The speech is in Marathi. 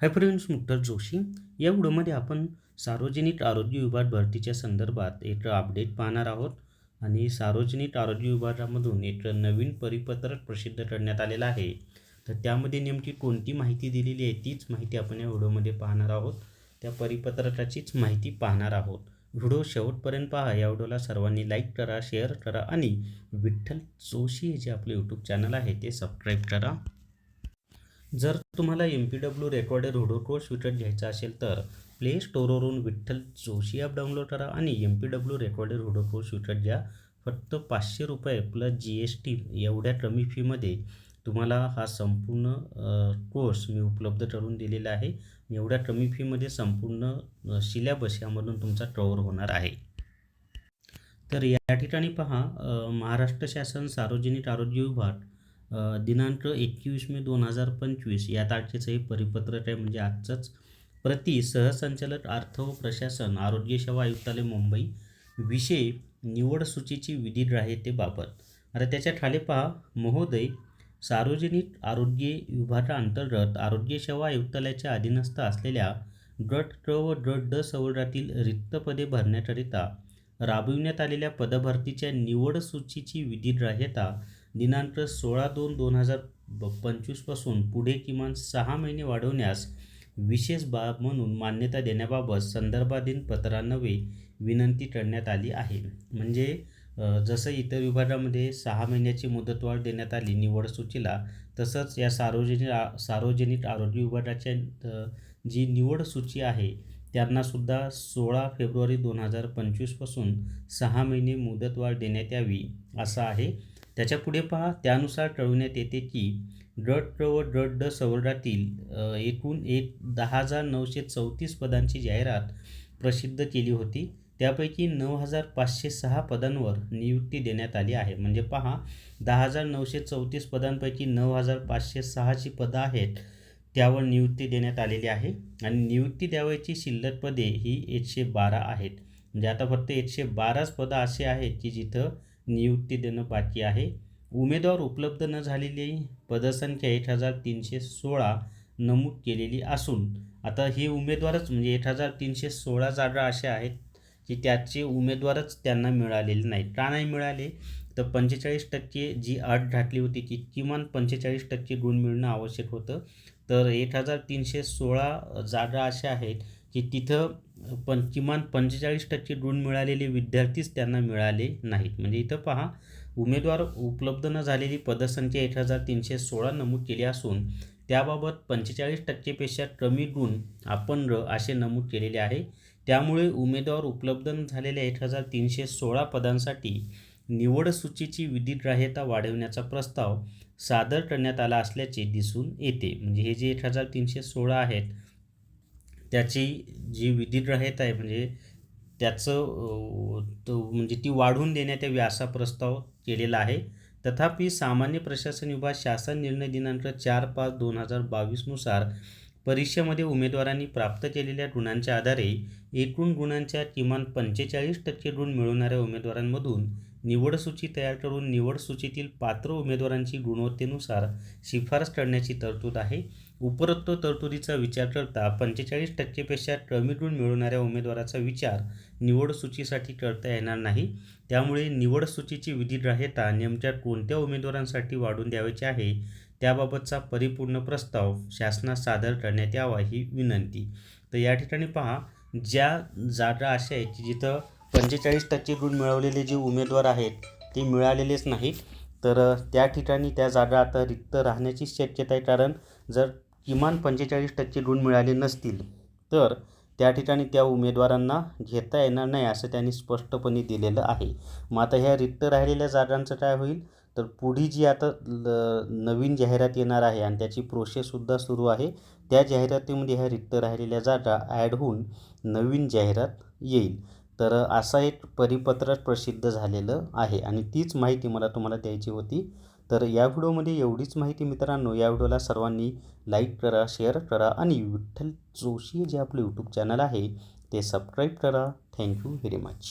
हाय फ्रेंड्स मुक्तार जोशी या व्हिडिओमध्ये आपण सार्वजनिक आरोग्य विभाग भरतीच्या संदर्भात एक अपडेट पाहणार आहोत आणि सार्वजनिक आरोग्य विभागामधून एक नवीन परिपत्रक प्रसिद्ध करण्यात आलेलं आहे. तर त्यामध्ये नेमकी कोणती माहिती दिलेली आहे तीच माहिती आपण या व्हिडिओमध्ये पाहणार आहोत. त्या परिपत्रकाचीच माहिती पाहणार आहोत. व्हिडिओ शेवटपर्यंत पहा. या व्हिडिओला सर्वांनी लाईक करा शेअर करा आणि विठ्ठल जोशी हे जे आपले यूट्यूब चॅनल आहे ते सबस्क्राईब करा. जर तुम्हाला एम पी डब्ल्यू रेकॉर्डेड हुडोकोर्स विकत घ्यायचा असेल तर प्ले स्टोरवरून विठ्ठल जोशी ॲप डाउनलोड करा आणि M P W recorded video विकत घ्या. फक्त पाचशे रुपये प्लस जी एस टी एवढ्या कमी फीमध्ये तुम्हाला हा संपूर्ण कोर्स मी उपलब्ध करून दिलेला आहे. एवढ्या कमी फीमध्ये संपूर्ण सिलॅबस यामधून तुमचा कवर होणार आहे. तर या ठिकाणी पहा महाराष्ट्र शासन सार्वजनिक आरोग्य विभाग दिनांक एकवीस मे दोन हजार पंचवीस या तारखेचं हे परिपत्रक आहे. म्हणजे आजचंच प्रति सहसंचालक अर्थ व प्रशासन आरोग्य सेवा आयुक्तालय मुंबई विषय निवड सूचीची विधी विधिग्राह्यतेबाबत आता त्याच्याखाली पहा. महोदय सार्वजनिक आरोग्य विभागाअंतर्गत आरोग्य सेवा आयुक्तालयाच्या अधीनस्थ असलेल्या गट क व गट ड सवलतातील रिक्त पदे भरण्याकरिता राबविण्यात आलेल्या पदभरतीच्या निवड सूचीची विधी विधिग्राह्यता दिनांक सोळा दोन दोन हजार ब पंचवीसपासून पुढे किमान सहा महिने वाढवण्यास विशेष बाब म्हणून मान्यता देण्याबाबत संदर्भाधीन पत्रान्वये विनंती करण्यात आली आहे. म्हणजे जसं इतर विभागामध्ये सहा महिन्याची मुदतवाढ देण्यात आली निवड सूचीला तसंच या सार्वजनिक सार्वजनिक आरोग्य विभागाच्या जी निवड सूची आहे त्यांनासुद्धा सोळा फेब्रुवारी दोन हजार पंचवीसपासून सहा महिने मुदतवाढ देण्यात यावी असं आहे. त्याच्या पुढे पहा त्यानुसार कळवण्यात येते की ड्रड क व ड्रड ड सवलतातील एकूण एक दहा हजार नऊशे चौतीस पदांची जाहिरात प्रसिद्ध केली होती. त्यापैकी नऊ हजार पाचशे सहा पदांवर नियुक्ती देण्यात आली आहे. म्हणजे पहा दहा हजार नऊशे चौतीस पदांपैकी नऊ हजार पाचशे सहाची पदं आहेत त्यावर नियुक्ती देण्यात आलेली आहे. आणि नियुक्ती द्यावयाची शिल्लक पदे ही एकशे बारा आहेत. म्हणजे आता फक्त एकशे बाराच पदं असे आहेत की जिथं नियुक्ती देणं बाकी आहे. उमेदवार उपलब्ध न झालेली पदसंख्या एक हजार तीनशे सोळा नमूद केलेली असून आता हे उमेदवारच म्हणजे एक हजार तीनशे सोळा जागा अशा आहेत की त्याचे उमेदवारच त्यांना मिळालेले नाहीत. का नाही मिळाले? तर पंचेचाळीस टक्के जी अट घातली होती की किमान पंचेचाळीस टक्के गुण मिळणं आवश्यक होतं. तर एक हजार तीनशे सोळा जागा अशा आहेत की तिथं पण किमान पंचेचाळीस टक्के गुण मिळालेले विद्यार्थीच त्यांना मिळाले नाहीत. म्हणजे इथं पहा उमेदवार उपलब्ध न झालेली पदसंख्या एक हजार तीनशे सोळा नमूद केली असून त्याबाबत पंचेचाळीस टक्केपेक्षा कमी गुण अपंग असे नमूद केलेले आहे. त्यामुळे उमेदवार उपलब्ध न झालेल्या एक हजार तीनशे सोळा पदांसाठी निवड सूचीची विधिग्राह्यता वाढवण्याचा प्रस्ताव सादर करण्यात आला असल्याचे दिसून येते. म्हणजे हे जे एक हजार तीनशे सोळा आहेत त्याची जी विधिग्राह्यता आहे म्हणजे त्याचं तो म्हणजे ती वाढवून देण्यात यावी असा प्रस्ताव केलेला आहे. तथापि सामान्य प्रशासन विभाग शासन निर्णय दिनांक चार पाच दोन हजार बावीसनुसार परीक्षेमध्ये उमेदवारांनी प्राप्त केलेल्या गुणांच्या आधारे एकूण गुणांच्या किमान पंचेचाळीस टक्के गुण मिळवणाऱ्या उमेदवारांमधून निवड सूची तयार करून निवड सूचीतील पात्र उमेदवारांची गुणवत्तेनुसार शिफारस करण्याची तरतूद आहे. उपरोक्त तरतुदीचा विचार करता पंचेचाळीस टक्केपेक्षा कमी गुण मिळवणाऱ्या उमेदवाराचा विचार निवड सूचीसाठी करता येणार नाही. त्यामुळे निवड सूचीची विधिग्राह्यता नेमक्या कोणत्या उमेदवारांसाठी वाढवून द्यावयाची आहे त्याबाबतचा परिपूर्ण प्रस्ताव शासनास सादर करण्यात यावा ही विनंती. तर या ठिकाणी पहा ज्या जागा अशा आहेत की जिथं पंचेचाळीस टक्के गुण मिळवलेले जे उमेदवार आहेत ते मिळालेलेच नाहीत. तर त्या ठिकाणी त्या जागा आता रिक्त राहण्याची शक्यता आहे. कारण जर किमान पंचेचाळीस टक्के गुण मिळाले नसतील तर त्या ठिकाणी त्या उमेदवारांना घेता येणार नाही असं त्यांनी स्पष्टपणे दिलेलं आहे. मग आता ह्या रिक्त राहिलेल्या जागांचं काय होईल? तर पुढी जी आता ल नवीन जाहिरात येणार आहे आणि त्याची प्रोसेससुद्धा सुरू आहे त्या जाहिरातीमध्ये ह्या रिक्त राहिलेल्या जागा ॲड होऊन नवीन जाहिरात येईल. तर असा एक परिपत्रक प्रसिद्ध झालेलं आहे आणि तीच माहिती मला तुम्हाला द्यायची होती. तर या व्हिडिओमध्ये एवढीच माहिती मित्रांनो या व्हिडिओला सर्वांनी लाईक करा शेअर करा आणि विठ्ठल जोशी जे आपलं यूट्यूब चॅनल आहे ते सबस्क्राईब करा. Thank you very much.